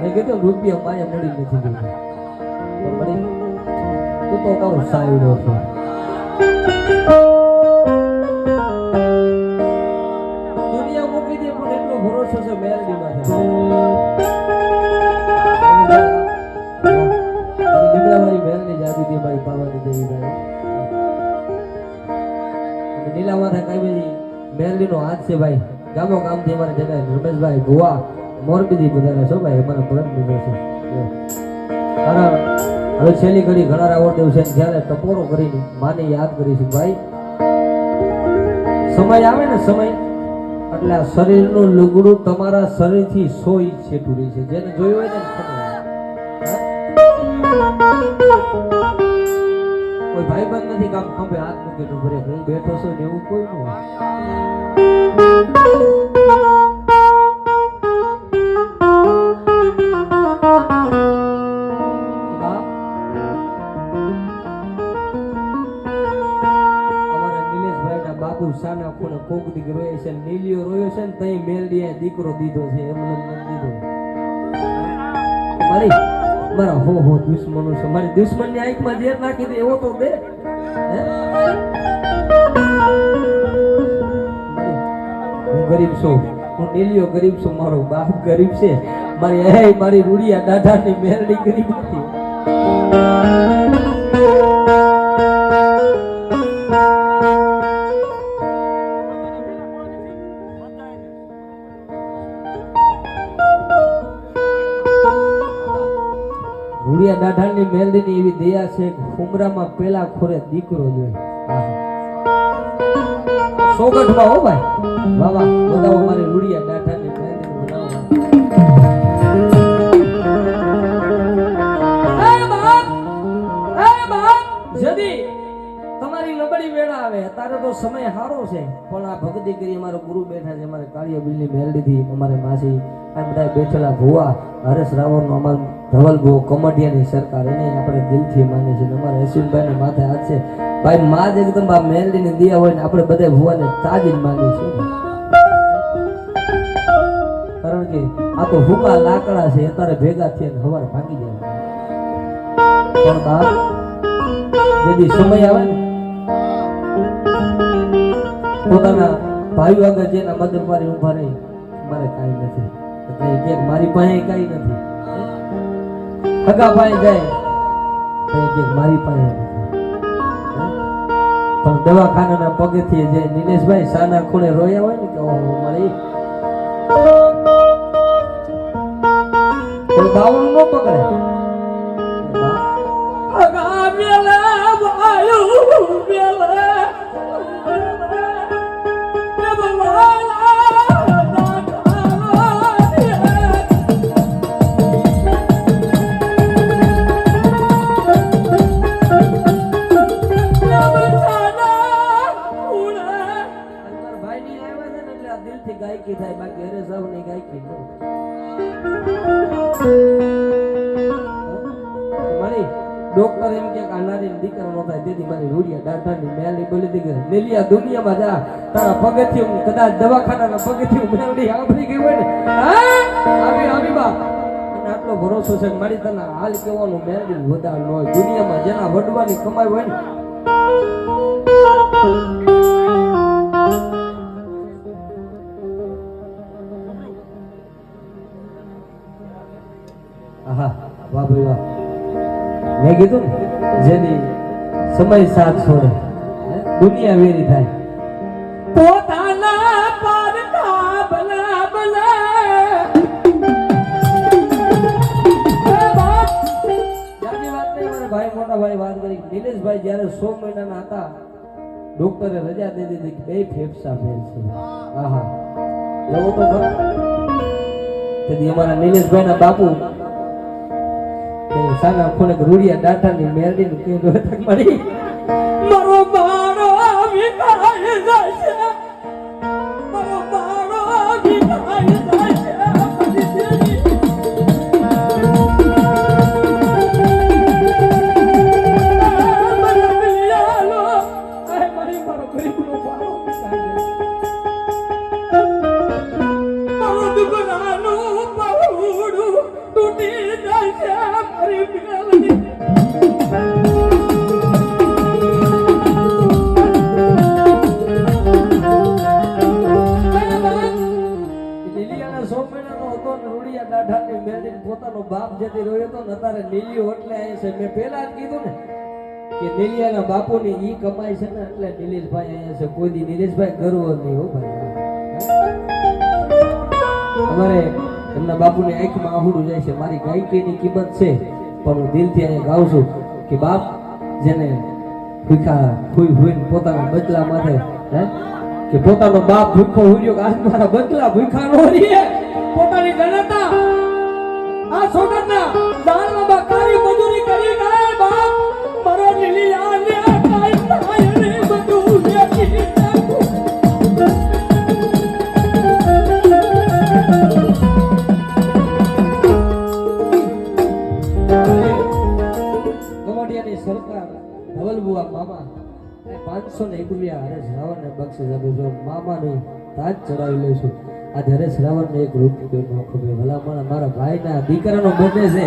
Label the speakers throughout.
Speaker 1: મેં કીધું રૂપિયો મારે મળી નથી તું તો કહું સાયડો છો. મૂકી દે પણ એટલો ભરોસો છે મેલડી માથે. દીકરાવાળી મેલડી જ આપી દે ભાઈ પાવાની દેવી ભાઈ. નીલા માથા કઈ બધી મેલડીનો હાથ છે ભાઈ. ગામો ગામથી અમારે જગ્યાએ રમેશભાઈ ભુવા, મોરબીથી બધાને છો ભાઈ, અમારા ભરત મિત્રો છે હવે છેલ્લી ઘડી ઘણા રાવણ છે જ્યારે ટપોરો કરીને માને યાદ કરીશું ભાઈ. સમય આવે ને સમય, એટલે આ શરીરનું લુગડું તમારા શરીરથી સો ઇંચ છેટું રહે છે. જેને જોયું હોય ને. કોઈ ભાઈબંધ નથી કામ ખંભે હાથ મૂકેલું ભરે હું બેઠો છું ને એવું કોઈ ન છે, નીલિયો રોયો છે ને તઈ મેલડીએ દીકરો દીધો છે, એમ દીધો. મારી, મારા હો હો, દુશ્મનો છે. મારી દુશ્મનની આંખમાં ઝેર નાખી દે, એવો તો દે. હું? ગરીબ છું. હું નીલિયો ગરીબ છું, મારો બાપ ગરીબ છે. મારી એ મારી રૂડિયા દાદાની મેલડી ગરીબ. નથી દાઢાની મેલડીની એવી દયા છે કે હુમરામાં પેલા ખોરે દીકરો જોઈ સોગઠમાં હો ભાઈ. વાવા વાહ. બતાવો મારી રૂડિયા દાઢાની બાપ! જદી તમારી લબડી વેળા આવે. અત્યારે તો સમય સારો છે. પણ આ ભક્તિ કરી અમારો ગુરુ બેઠા છે. અમારે કાળિયા બિલની મેલડીથી અમારે માસી આ બધા બેઠેલા ભુવા. હરેશ રાવણનો અમારો ધવલ ભુવો કમડિયાની સરકાર એને આપણે દિલથી માની છે અમારા અશ્વિનભાઈના માથે હાથ છે. ભાઈ માં જ એકદમ આ મેલડીની દિયા હોય ને આપણે બધા ભુવાને તાજી જ માની છે કારણ કે આ તો હુકા લાકડા છે અત્યારે ભેગા થઈને હવાર ભાગી જાય પણ બાપ જેથી સમય આવે ને, પોતાના ભાઈઓ આગળ જેના મદદ મારી ઊભા રહી, મારે કાંઈ નથી. કઈ કે, મારી પાસે કાંઈ નથી. હગા પાસે જાય. કે મારી પાસે પણ દવાખાનાના પગેથી જે નિલેશભાઈ સાના ખૂણે રોયા હોય ને કે ઓહો મારી કોઈ બાવળું ન પકડે ગાયકી થાય, બાકી હરે સૌની ગાયકી મારી ડોક્ટર એમ કે કાનારી દીકરા નો થાય, તેથી મારી રૂડિયા ડાઢાની મેલી બોલી દીકરી મેલિયા દુનિયામાં જા, તારા પગથી હું કદાચ દવાખાનાના પગથી હું મેલડી આપણી ગઈ હોય ને. આવી આવી બા આટલો ભરોસો છે મારી તને હાલ કેવાનું મેલડી વધાર ન દુનિયામાં જેના વડવાની કમાઈ હોય ને. વાહ મેં કીધું ને, જેની સમય સાથ છોડે દુનિયા વેરી થાય. પોતાના પારકા ભલા ભલા ભાઈ મોટા ભાઈ વાત કરી. નિલેશભાઈ જ્યારે સો મહિનાના હતા ડોક્ટરે રજા દે દીધી કે બે ફેફસા ફેલ છે. આહા. એવો તો તેથી અમારા નિલેશભાઈના બાપુ સાના ખોને રૂડિયા દાંઠાની ની કીધું હતું કે મારી મારો બાળો વિકાય રોયો લીલી હોટલે અહીં છે. મેં પહેલા જ કીધું ને કે નીલિયાના બાપુની ઈ કમાઈ છે ને એટલે નીલેશભાઈ અહીંયા છે. કોઈ દી નીલેશભાઈ ગર્વ નહીં હો ભાઈ. અમારે એમના બાપુની આંખમાં આહુડું જાય છે. મારી ગાયકીની કિંમત છે, પણ હું દિલથી અહીંયા ગાઉં છું કે બાપ જેને ભૂખા હુઈ હુઈને પોતાના બદલા માથે, હે? કે પોતાનો બાપ ભૂખો હુર્યો કે આજ મારા બદલા ભૂખા નો રહીએ પોતાની જનતા આ સોગંદના દાનમાં બકારી મજૂરી કરી ગયા બાપ મારો લીલી આને કાઈ થાય રે બધું લેતી સરકાર ધવલબુઆ મામા પાંચસો ને એક રૂપિયા હરેશ રાવણને બક્ષિસ આપે જો મામાની તાજ ચડાવી લઈશું આ જ્યારે રાવણને એક રૂપિયો નો ખબર ભલા પણ મારા ભાઈના દીકરાનો બર્થડે છે.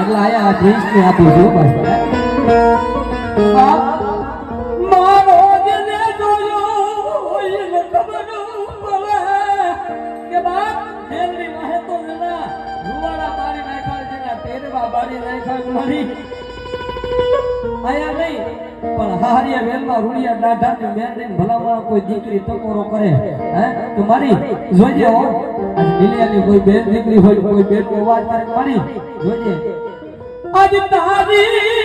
Speaker 1: એટલે આયા આ પ્રિન્સને આપું છું
Speaker 2: મારી.
Speaker 1: આયા નહીં. પણ હારિયા વેલમાં રૂડિયા દાઢાની મેરડીને ભલામણ કોઈ દીકરી ટકોરો કરે, હે? તો મારી, જોજે હો. આ મિલિયાની કોઈ બેન દીકરી હોય, કોઈ અવાજ કરે, મારી, જોજે.
Speaker 2: આજ તારી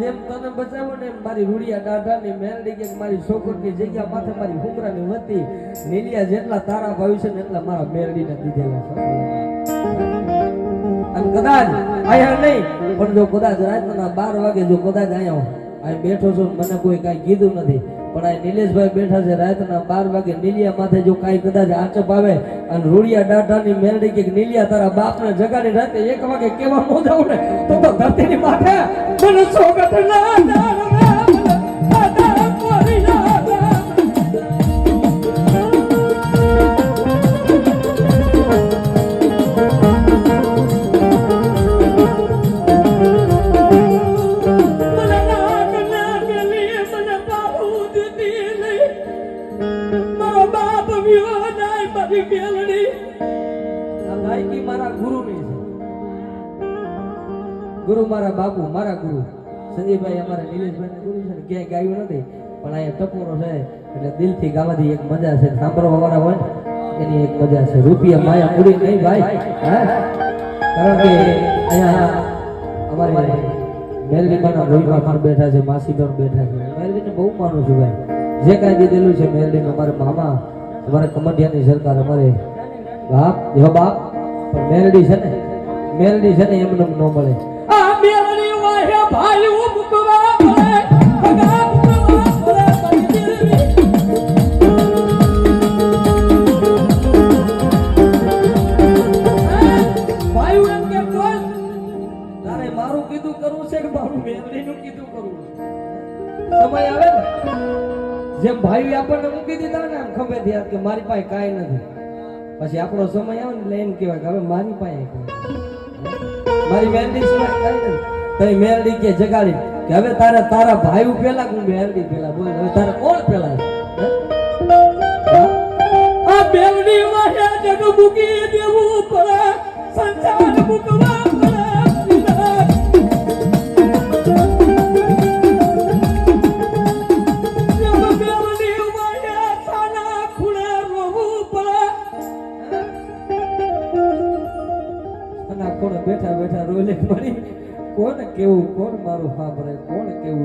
Speaker 1: જેમ તને બચાવો ને મારી રૂડિયા દાઢાની મેરડી કે મારી છોકરની જગ્યા માથે મારી હુમરાની વતી, નીલિયા જેટલા તારા ભાઈ છે ને એટલા મારા મેરડીને દીધેલા છે. અને કદાચ અહીંયા નહીં, પણ જો કદાચ રાતના બાર વાગે જો કદાચ આયા અહીં બેઠો છું મને કોઈ કાંઈ કીધું નથી. પણ આ નિલેશભાઈ બેઠા છે રાતના બાર વાગે. નીલિયા માથે જો કાંઈ કદાચ આચપ આવે અને રૂડિયા દાઢાની મેરડી કે નીલિયા તારા બાપને જગાડી રાતે એક વાગે કેવા મોજા ઉડે? તો ધરતીની માથે મને સોગત ના મારા ગુરુની છે ગુરુ ક્યાંય ગાયું નથી પણ અહીંયા ટપોરો છે. એટલે દિલથી ગાવાથી એક મજા છે સાંભળવા વાળા હોય એની એક મજા છે રૂપિયા માયા પૂરી નહીં ભાઈ મેલડી માના પણ બેઠા છે, માસી પણ બેઠા છે. મેલડીને બહુ માનું છું ભાઈ. જે કાંઈ દીધેલું છે મેલડીને અમારા મામા, અમારા કમંડિયાની સરકાર અમારે બાપ જો બાપ, પણ મેલડી છે ને, મેલડી છે ને એમને ન મળે.
Speaker 2: આ મેલડી વાહે ભાઈ મુકવા
Speaker 1: મારું કરવું છે કે મારું મેલડીનું કીધું કરવું સમય આવે ને? જેમ ભાઈ આપણને મૂકી દીધા ને, આમ ખંભે કે મારી પાસે કાંઈ નથી. પછી આપણો સમય આવે ને એટલે કહેવાય કે હવે મારી પાસે મારી મેલડી સિવાય કાંઈ નથી. તઈ મેલડી કે જગાડી કે હવે તારે તારા ભાઈ પેલા હું મેલડી પેલા બોલ? હવે તારે કોણ પેલા?
Speaker 2: આ મેલડી વાહે જગ મૂકી દેવું પડે. સંસાર મુકવા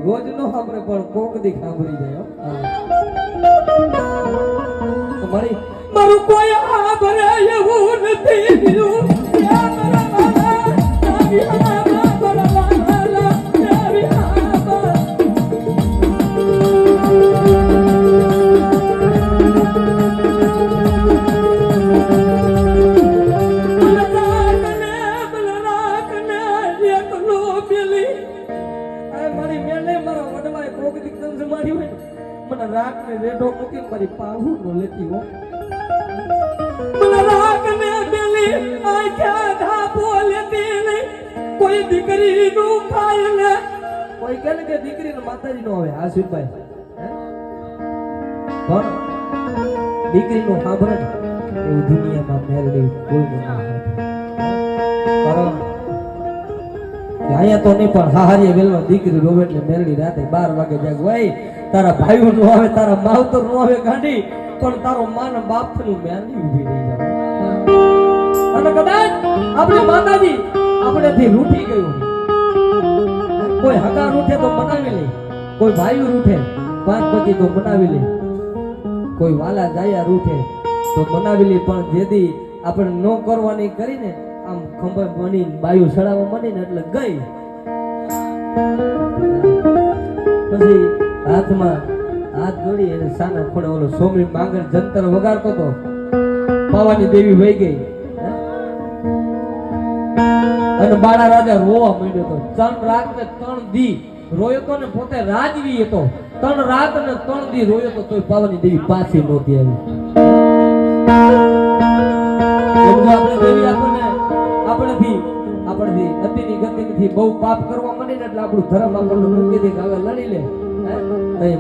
Speaker 1: રોજ નો સાંભળે પણ કોક દી સાંભળી જાય મારી
Speaker 2: મારું કોઈ આભરે એવું નથી
Speaker 1: મને રાતને રેડો મૂકી મારી પાહુ નો લેતી હો.
Speaker 2: બલરાકને પેલી આખ્યા ધાપો લેતી નહીં. કોઈ દીકરીનું ખાય ને
Speaker 1: કોઈ કે ને કે દીકરીને માતાજી નો આવે આશીર્વાદ પણ દીકરી નું સાંભળે એવું દુનિયામાં મેળવી કોઈ ના કારણ અહીંયા તો નહીં, પણ હાહારીએ વેલમાં દીકરી રોવે એટલે મેળવી રાતે બાર વાગે જાગ ભાઈ તારા ભાઈઓ નો આવે, તારા માવતર નો આવે ગાંડી, પણ તારો માન બાપની મેળવી ઊભી રહી જાય. અને કદાચ આપણે માતાજી આપણેથી રૂઠી ગયું કોઈ હગા રૂઠે તો મનાવી લે, કોઈ ભાઈ રૂઠે પાંચ પછી તો મનાવી લે. કોઈ વાલા જાયા રૂઠે તો મનાવી લે, પણ જેદી આપણે ન કરવાની કરીને આમ ખંભે બની બાયું સડાવવા માંડી ને એટલે ગઈ. પછી હાથમાં હાથ જોડી અને સાના ખોડે ઓલો સોમી માંગણ જંતર વગાડતો હતો. પાવાની દેવી વહી ગઈ. અને બાળા રાજા રોવા માંડ્યો તો ત્રણ રાત ને ત્રણ દી રોયો તો ને પોતે રાજવી હતો. ત્રણ રાત ને ત્રણ દી રોયો તો તોય પાવાની દેવી પાછી નહોતી આવી. આપણે આપણેથી ગતિ નથી બહુ પાપ કરવા માંડી ને એટલે આપણું ધર્મ આપણને મૂકી દે હવે લડી લે.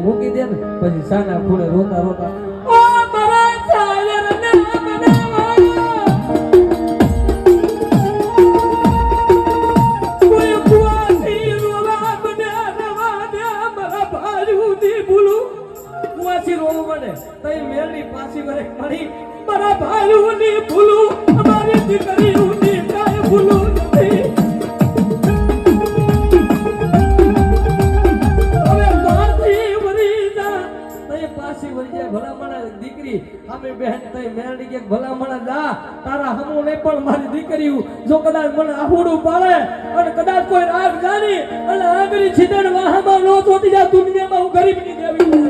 Speaker 1: મૂકી દે ને, પછી સાના ખૂણે રોતા રોતા ભલામણા દીકરી. અમે બહેન તઈ મેરડી કે ભલામણા જા, તારા હમુ ને પણ મારી દીકરી જો કદાચ મને આહુડું પાડે
Speaker 2: અને કદાચ કોઈ રાગ જાણી અને આગળ છીતણ વાહમાં નો ચોટી જા દુનિયામાં હું ગરીબની દેવી